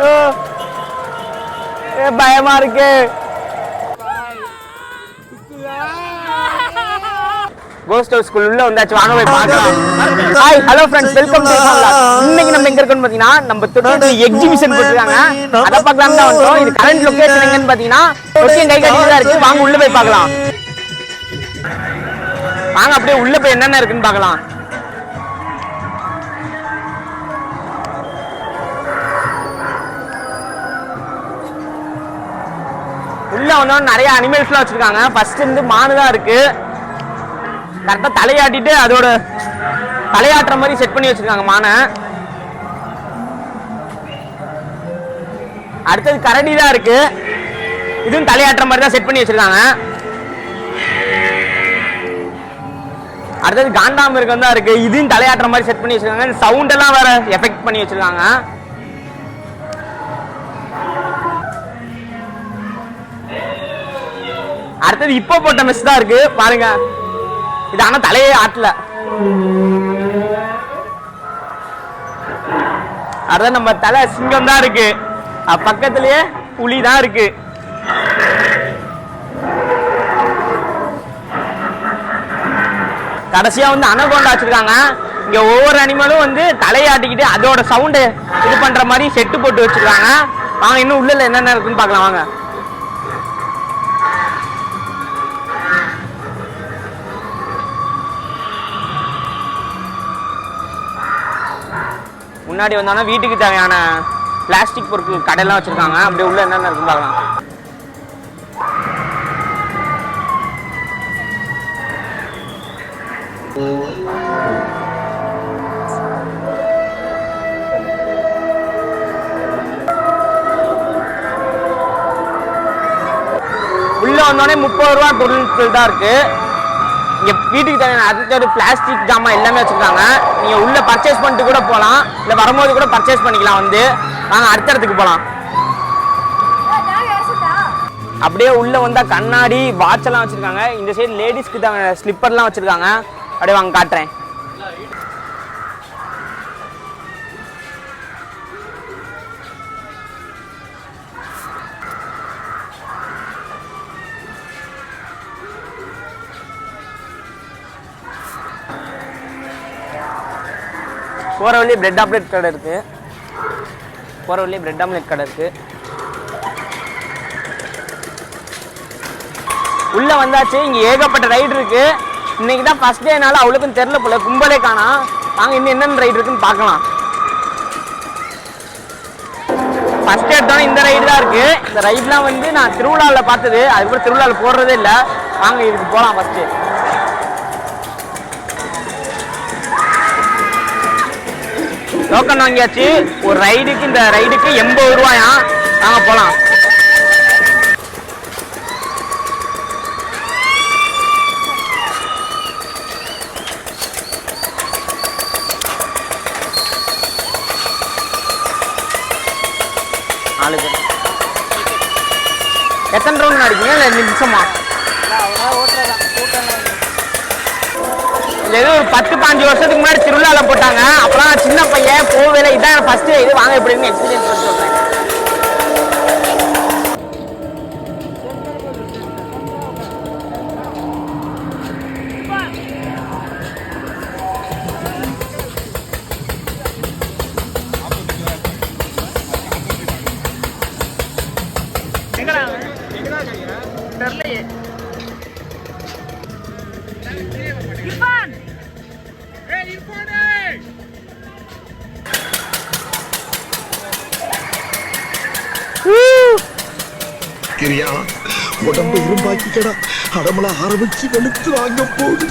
ஓ. ஏ, பயமா இருக்கு. Cost house school உள்ள வந்தாச்சு. வாங்க போய் பார்க்கலாம். Hi hello friends welcome to இன்னைக்கு நம்ம எங்க இருக்கோம்னு பாத்தீங்கன்னா நம்ம தொடர்ந்து எக்ஸிபிஷன் போட்டுருக்காங்க. அத பார்க்கலாம் தான் வந்தோம். இது கரண்ட் லொகேஷன் எங்கன்னு பாத்தீங்கன்னா லொகேஷன் கை கட்டி தான் இருக்கு. வாங்க உள்ள போய் பார்க்கலாம். வாங்க அப்படியே உள்ள போய் என்னென்ன இருக்குன்னு பார்க்கலாம். உள்ள வந்தோம் நிறைய அனிமல்ஸ்லாம் வச்சிருக்காங்க. ஃபர்ஸ்ட் வந்து மானு தான் இருக்கு. கரெக்டாக தலையாட்டிட்டு அதோட தலையாட்டுற மாதிரி செட் பண்ணி வச்சிருக்காங்க மானை. அடுத்தது கரடி தான் இருக்கு. இதுவும் தலையாட்டுற மாதிரி தான் செட் பண்ணி வச்சிருக்காங்க. அடுத்தது காண்டாமிருகம் தான் இருக்கு. இதுவும் தலையாட்டுற மாதிரி செட் பண்ணி வச்சிருக்காங்க. சவுண்ட் எல்லாம் வேற எஃபெக்ட் பண்ணி வச்சிருக்காங்க. அடுத்தது இப்போ போட்ட மெஸ் தான் இருக்கு. பாருங்க. இது ஆனா தலையே ஆட்டல. அதான் நம்ம தலை சிங்கம் தான் இருக்கு. பக்கத்திலேயே புலி தான் இருக்கு. கடைசியா வந்து அனகோண்டா வச்சிருக்காங்க. இங்க ஒவ்வொரு அனிமலும் வந்து தலையாட்டிக்கிட்டு அதோட சவுண்டு இது பண்ற மாதிரி செட்டு போட்டு வச்சிருக்காங்க. வாங்க இன்னும் உள்ள என்னென்ன இருக்குன்னு பார்க்கலாம். வாங்க. முன்னாடி வந்தோம்னா வீட்டுக்கு தேவையான பிளாஸ்டிக் பொருட்கள் கடையெல்லாம் வச்சுருக்காங்க. அப்படியே உள்ளே என்னென்ன இருக்குன்னு பார்க்கலாம். உள்ள வந்தோடனே முப்பது ரூபா பொருட்கள் தான் இருக்கு. இங்கே வீட்டுக்கு தேவையான அடுத்த பிளாஸ்டிக் ஜாமான் எல்லாமே வச்சுருக்காங்க. நீங்கள் உள்ளே பர்ச்சேஸ் பண்ணிட்டு கூட போகலாம் இல்லை வரும்போது கூட பர்ச்சேஸ் பண்ணிக்கலாம் வந்து. நாங்கள் அடுத்த இடத்துக்கு போகலாம் அப்படியே உள்ளே வந்தால் கண்ணாடி வாட்செல்லாம் வச்சுருக்காங்க. இந்த சைடு லேடிஸ்க்கு தேவையான ஸ்லிப்பர்லாம் வச்சுருக்காங்க. அப்படியே வாங்க காட்டுறேன். போகிற வழியே பிரெட் ஆம்லெட் கடை இருக்குது போகிற வழியே பிரெட் ஆம்லேட் கடை இருக்குது உள்ளே வந்தாச்சு இங்கே ஏகப்பட்ட ரைடு இருக்குது இன்னைக்கு தான் ஃபர்ஸ்ட் டேனால அவளுக்கும் தெரியல போல கும்பலே காணோம் வாங்க இன்னும் என்னென்ன ரைடு இருக்குன்னு பார்க்கலாம். ஃபர்ஸ்ட் எடுத்தோன்னே இந்த ரைடு தான் இருக்குது இந்த ரைட்லாம் வந்து நான் திருவிழாவில் பார்த்தது. அதுக்கப்புறம் திருவிழாவில் போடுறதே இல்லை. வாங்க இதுக்கு போகலாம் ஃபஸ்ட்டு டோக்கன் வாங்கியாச்சு. ஒரு ரைடுக்கு இந்த ரைடுக்கு எண்பது ரூபாயா? நாங்க போலாம். எத்தனை ரவுண்ட் அடிக்கீங்க இல்லை நிமிஷமா இது ஏதோ ஒரு பத்து பாஞ்சு வருஷத்துக்கு முன்னாடி திருவிழாவில் போட்டாங்க. அப்பலாம் சின்ன பையன் போவேல இதான் ஃபர்ஸ்ட் இது. வாங்க எப்படின்னு எக்ஸ்பீரியன்ஸ் பண்ணி சொல்றேன் இரும்பாக்கிக்கடா அடமல ஆரம்பிச்சு வெளுத்து வாங்க போகுது.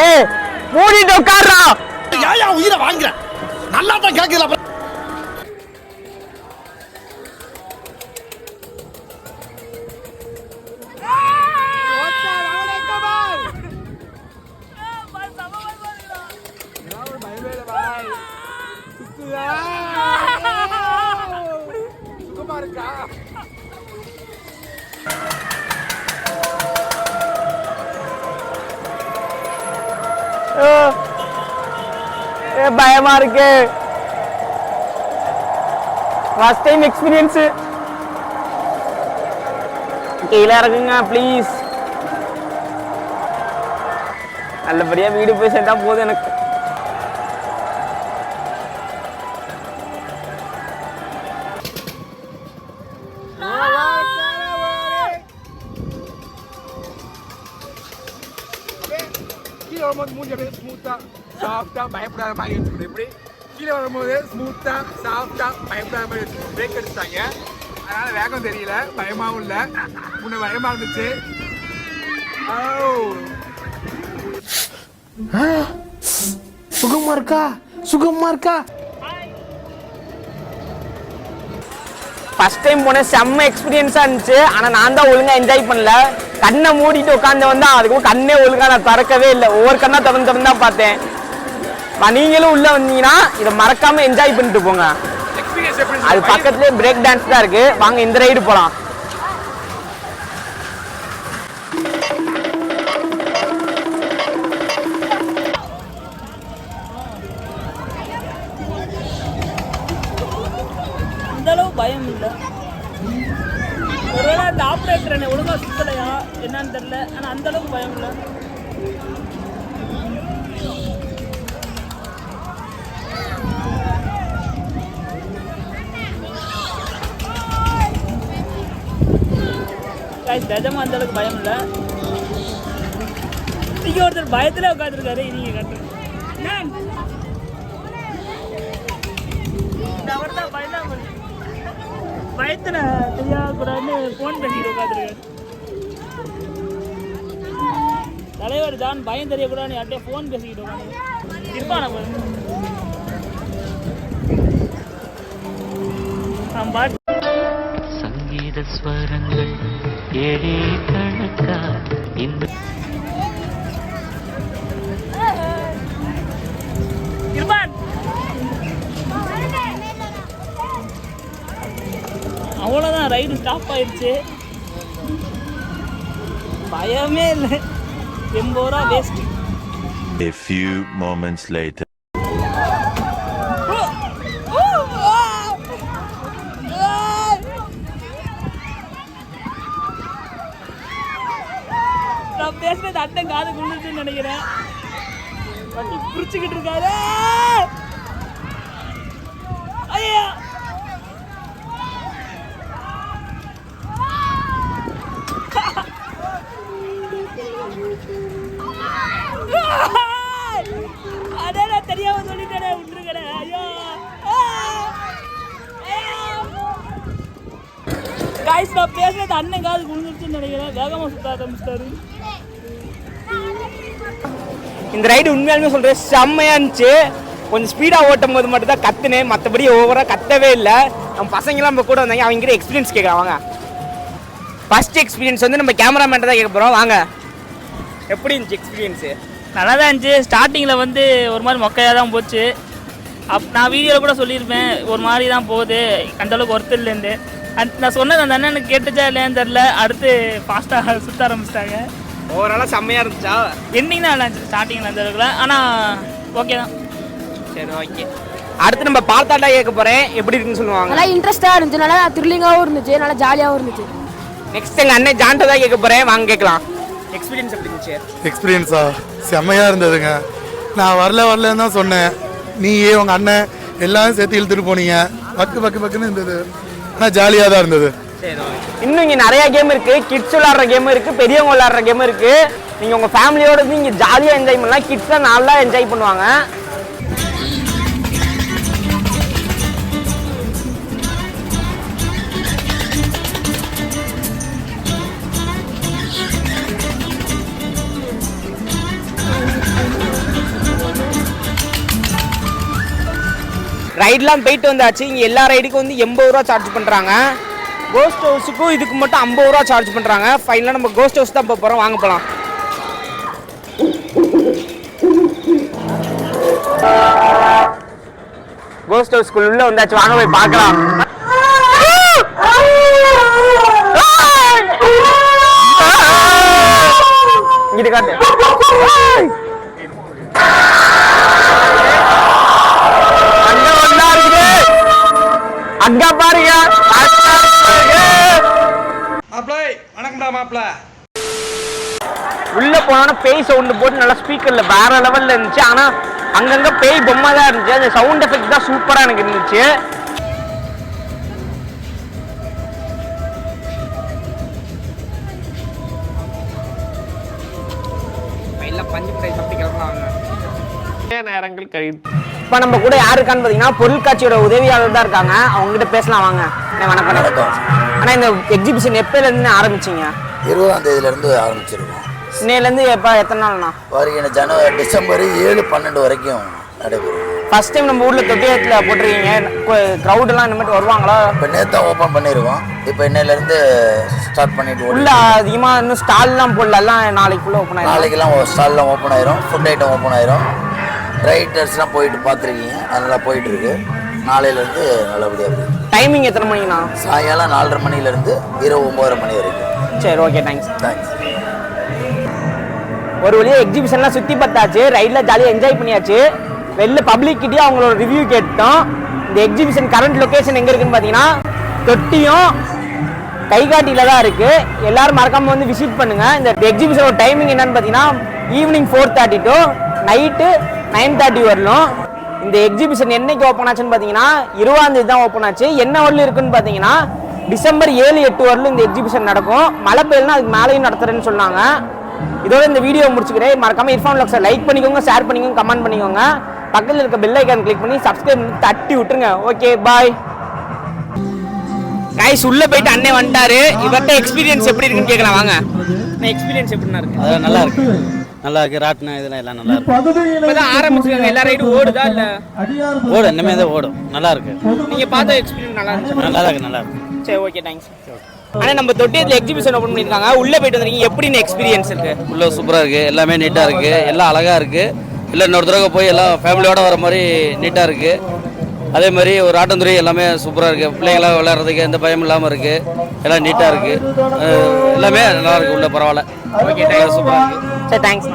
ஏய் மூடிட்டு உட்கார்றா. ஏயா உயிரை வாங்குற நல்லா தான் கேக்குதுல பயமா இருக்கு. ஃபர்ஸ்ட் டைம் எக்ஸ்பீரியன்ஸ் கீழே இறக்குங்க ப்ளீஸ் நல்லபடியா வீடு போய் சேர்ந்தா போதும் எனக்கு. கீழே வரும்போது மூஞ்சி அப்படியே ஸ்மூத்தாக சாஃப்டா பயப்படாத மாதிரி வச்சுக்கணும் எப்படி? கீழே வரும்போது ஸ்மூத்தாக சாஃப்டா பயப்படாத மாதிரி வச்சுக்கணும் பிரேக் அடிச்சிட்டாங்க. அதனால வேகம் தெரியல. பயமாகவும் இல்லை. முன்ன பயமாக இருந்துச்சு. சுகமா இருக்கா? சுகமா இருக்கா? ஃபர்ஸ்ட் டைம் போனேன் செம்ம எக்ஸ்பீரியன்ஸாக இருந்துச்சு. ஆனால் நான் தான் ஒழுங்காக என்ஜாய் பண்ணல. கண்ணை மூடிட்டு உட்காந்து வந்தா அதுக்கும் கண்ணே ஒழுங்காக நான் திறக்கவே இல்லை. ஒவ்வொரு கண்ணா திறந்து திறந்து தான் பார்த்தேன். நீங்களும் உள்ளே வந்தீங்கன்னா இதை மறக்காம என்ஜாய் பண்ணிட்டு போங்க. அது பக்கத்துலேயே பிரேக் டான்ஸ் தான் இருக்கு. வாங்க இந்த ரைடு போகலாம் பயம் இல்லை ஒருவேளை அந்த ஆப்ரேட்டர் என்னை ஒழுங்கா சுத்தலையா? என்னன்னு தெரில ஆனால் அந்த அளவுக்கு பயம் இல்லை Guys, நிஜமா அந்த அளவுக்கு பயம் இல்லை இங்க ஒருத்தர் பயத்தில் உட்காந்துருக்காரு நீங்கள் கட்டுங்க. அவர் தான் பயம் பயத்துல தெரியாதக்கூடாதுன்னு ஃபோன் பேசிட்டு உட்காந்துருக்காரு தலைவர் தான் பயம் தெரியக்கூடாதுன்னு யார்கிட்டயே ஃபோன் பேசிக்கிட்டு உட்காந்து இருப்பான் நம்ம சங்கீத ஸ்வரங்கள் ஏழே கணக்கா இந்த ரைடு ஸ்டாப் ஆயிடுச்சு. பயமே இல்லை. எண்பது ரூபா waste A few moments later. நான் பேசுறது அண்ணன் காது குளிச்சுன்னு நினைக்கிறேன். வண்டி புரிச்சுக்கிட்டு இருக்காரு. ஐயா அடே நான் தெரியாம சொல்லிட்டேனே விட்டுருக்கடே ஐயோ காய்ஸ் பேசுறது அண்ணன் காது குளிச்சுன்னு நினைக்கிறேன். வேகமா சுத்த ஆரம்பிச்சிட்டாரு இந்த ரைடு உண்மையாலுமே சொல்கிறேன் செம்மையாக இருந்துச்சு. கொஞ்சம் ஸ்பீடாக ஓட்டும் போது மட்டும் தான் கத்துனேன் மற்றபடி ஓவராக கத்தவே இல்லை. நம்ம பசங்களாம் நம்ம கூட வந்தாங்க. அவங்க எக்ஸ்பீரியன்ஸ் கேட்கலாம் வாங்க. ஃபர்ஸ்ட் எக்ஸ்பீரியன்ஸ் வந்து நம்ம கேமராமேன் தான் கேட்க போகிறோம் வாங்க. எப்படி இருந்துச்சு எக்ஸ்பீரியன்ஸு நல்லா தான் இருந்துச்சு. ஸ்டார்டிங்கில் வந்து ஒரு மாதிரி மொக்கையாக தான் போச்சு. அப் நான் வீடியோவில் கூட சொல்லியிருப்பேன். ஒரு மாதிரி தான் போகுது. அந்த அளவுக்கு ஒர்த்து இல்லைன்னு. அந்த நான் சொன்னது அந்த அண்ணனுக்கு கேட்டுச்சா இல்லையான்னு தெரில அடுத்து ஃபாஸ்ட்டாக சுற்ற ஆரம்பிச்சிட்டாங்க. ஓவராலாக செம்மையாக இருந்துச்சா? எண்டிங் தான் நல்லா இருந்துச்சு ஸ்டார்டிங்கில் அந்த அளவுக்குல ஆனால் ஓகே தான். சரி ஓகே அடுத்து நம்ம பார்த்தாட்டா கேட்க போகிறேன் எப்படி இருக்குன்னு சொல்லுவாங்க. நல்லா இன்ட்ரெஸ்டாக இருந்துச்சு. நல்லா த்ரில்லிங்காகவும் இருந்துச்சு. நல்லா ஜாலியாகவும் இருந்துச்சு. நெக்ஸ்ட் எங்கள் அண்ணன் ஜான்ட்ட தான் கேட்க போகிறேன் வாங்க கேட்கலாம். எக்ஸ்பீரியன்ஸ் எப்படி இருந்துச்சு? எக்ஸ்பீரியன்ஸா செம்மையாக இருந்ததுங்க. நான் வரல வரலன்னு தான் சொன்னேன். நீ உங்கள் அண்ணன் எல்லாரும் சேர்த்து இழுத்துட்டு போனீங்க. பக்கு பக்கு பக்குன்னு இருந்தது. ஆனால் ஜாலியாக தான் இருந்தது. இன்னும் இங்கே நிறைய கேம் இருக்கு. கிட்ஸ் விளாட்ற கேம் இருக்கு. பெரியவங்க விளாட்ற கேம் இருக்கு. நீங்கள் உங்கள் ஃபேமிலியோட இங்கே ஜாலியாக என்ஜாய் பண்ணலாம். கிட்ஸ் நல்லா என்ஜாய் பண்ணுவாங்க. ரைட்லாம் போயிட்டு வந்தாச்சு. இங்கே எல்லா ரைடுக்கும் வந்து எண்பது ரூபா சார்ஜ் பண்ணுறாங்க கோஸ்ட் ஹவுஸுக்கும் இதுக்கு மட்டும் ஐம்பது ரூபா சார்ஜ் பண்ணுறாங்க ஃபைனலாக நம்ம கோஸ்ட் ஹவுஸ் தான் போக போகிறோம் வாங்க போகலாம் கோஸ்ட் ஹவுஸ்க்குள்ள உள்ள வந்தாச்சு. வாங்க போய் பார்க்கலாம். இங்கிட்டு காட்டு. அங்க பாருங்க. உள்ள போனோன்னா பேய் சவுண்டு போட்டு நல்லா ஸ்பீக்கர்ல வேற லெவல்ல இருந்துச்சு. ஆனா அங்கங்க பேய் பொம்மை தான் இருந்துச்சு. அந்த சவுண்ட் எஃபெக்ட் தான் சூப்பரா எனக்கு இருந்துச்சு. பஞ்சு பிரை சாப்பிட்டு கிளம்பலாம் நேரங்கள் கழித்து. இப்போ நம்ம கூட யார் இருக்கான்னு பார்த்தீங்கன்னா பொருட்காட்சியோட உதவியாளர் தான் இருக்காங்க. அவங்க கிட்ட பேசலாம் வாங்க. அண்ணே, வணக்கம். வணக்கம். ஆனால் இந்த எக்ஸிபிஷன் எப்போலேருந்து ஆரம்பிச்சிங்க? இருபதாம் தேதியிலேருந்து ஆரம்பிச்சிருக்கோம். இன்னையிலேருந்து எப்போ எத்தனை நாள்ண்ணா? வருகிற ஜனவரி டிசம்பர் ஏழு பன்னெண்டு வரைக்கும் நடைபெறும். ஃபர்ஸ்ட் டைம் நம்ம ஊரில் தொட்டியத்தில் போட்டிருக்கீங்க. க்ரௌடெல்லாம் இனிமேட்டு வருவாங்களா? இப்போ நேற்று தான் ஓப்பன் பண்ணியிருக்கோம் இப்போ இன்னையிலேருந்து ஸ்டார்ட் பண்ணிட்டு உள்ள அதிகமாக இன்னும் ஸ்டால்லாம் போடல. எல்லாம் நாளைக்குள்ளே ஓப்பன் ஆயிடும் நாளைக்கெல்லாம் ஸ்டால்லாம் ஓப்பன் ஆயிரும். ஃபுட் ஐட்டம் ஓப்பன் ஆயிரும். ரைட்டர்ஸ்லாம் போயிட்டு பார்த்துருக்கீங்க. அதெல்லாம் போயிட்டு இருக்கு. நாளையிலேருந்து நல்லபடியாக டைமிங் எத்தனை மணிங்கண்ணா சாயங்காலம் நாலரை மணிலேருந்து இரவு ஒம்பதரை மணி வரைக்கும். சரி ஓகே தேங்க்ஸ் தேங்க்ஸ் ஒரு வழியா எக்ஸிபிஷன்லாம் சுற்றி பார்த்தாச்சு. ரைடில் ஜாலியாக என்ஜாய் பண்ணியாச்சு. வெளில பப்ளிக் கிட்டயும் அவங்களோட ரிவ்யூ கேட்டோம். இந்த எக்ஸிபிஷன் கரண்ட் லொகேஷன் எங்கே இருக்குன்னு பார்த்தீங்கன்னா தொட்டியும் கைகாட்டியில் தான் இருக்கு. எல்லாரும் மறக்காம வந்து விசிட் பண்ணுங்க. இந்த எக்ஸிபிஷனோட டைமிங் என்னன்னு பார்த்தீங்கன்னா evening four thirty to night nine thirty வரலும் இந்த எக்ஸிபிஷன் என்னைக்கு ஓப்பன் ஆச்சுன்னு பார்த்தீங்கன்னா இருபதாம் தேதி தான் ஓப்பன் ஆச்சு. என்ன வரலும் இருக்குன்னு பார்த்தீங்கன்னா டிசம்பர் ஏழு எட்டு வரலும் இந்த எக்ஸிபிஷன் நடக்கும். மழை பெய்யலாம் அதுக்கு மேலேயும் நடத்துறேன்னு சொன்னாங்க. இதோட இந்த வீடியோ முடிச்சுக்கிறேன். மறக்காம இர்ஃபான் லாக்ஸை லைக் பண்ணிக்கோங்க ஷேர் பண்ணிக்கோங்க கமெண்ட் பண்ணிக்கோங்க. பக்கத்தில் இருக்க பெல் ஐக்கான் கிளிக் பண்ணி சப்ஸ்கிரைப் பண்ணி தட்டி விட்டுருங்க. ஓகே பாய் கைஸ் உள்ள போயிட்டு அண்ணே வந்துட்டாரு. இவர்கிட்ட எக்ஸ்பீரியன்ஸ் எப்படி இருக்குன்னு கேட்கலாம் வாங்க. எக்ஸ்பீரியன்ஸ் எப்படின்னா இருக்கு? நல்லா இருக்கு. நல்லா இருக்கு ராட்டினம் இதெல்லாம் எல்லாம் நல்லா இருக்கு. ஆரம்பிச்சிருக்காங்க. எல்லா ரைடும் ஓடுதா இல்ல? ஓடும் இனிமே தான் ஓடும். நல்லா இருக்கு. நீங்க பார்த்த எக்ஸ்பீரியன்ஸ் நல்லா இருந்துச்சு. நல்லா இருக்கு நல்லா இருக்கு. சரி ஓகே தேங்க்ஸ் அண்ணா நம்ம தொட்டியத்தில் எக்ஸிபிஷன் ஓப்பன் பண்ணிருக்காங்க உள்ள போயிட்டு வந்திருக்கீங்க. எப்படின்னு எக்ஸ்பீரியன்ஸ் இருக்கு? உள்ள சூப்பராக இருக்கு. எல்லாமே நீட்டாக இருக்கு. எல்லாம் அழகா இருக்கு. இல்லை இன்னொரு தடவை போய் எல்லாம் ஃபேமிலியோட வர மாதிரி நீட்டாக இருக்கு. அதே மாதிரி ஒரு ஆட்டந்துறை எல்லாமே சூப்பராக இருக்கு. பிள்ளைங்களாம் விளையாடுறதுக்கு எந்த பயமும் இல்லாமல் இருக்கு. எல்லாம் நீட்டாக இருக்கு. அஹ் எல்லாமே நல்லா இருக்கு. உள்ள பரவாயில்ல. ஓகே சூப்பராக இருக்கு சரி தேங்க்ஸ்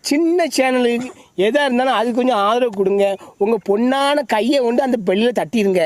சின்ன சேனலுக்கு எதா இருந்தாலும் அது கொஞ்சம் ஆதரவு கொடுங்க. உங்க பொண்ணான கையை கொண்டு அந்த பெல்லில் தட்டிடுங்க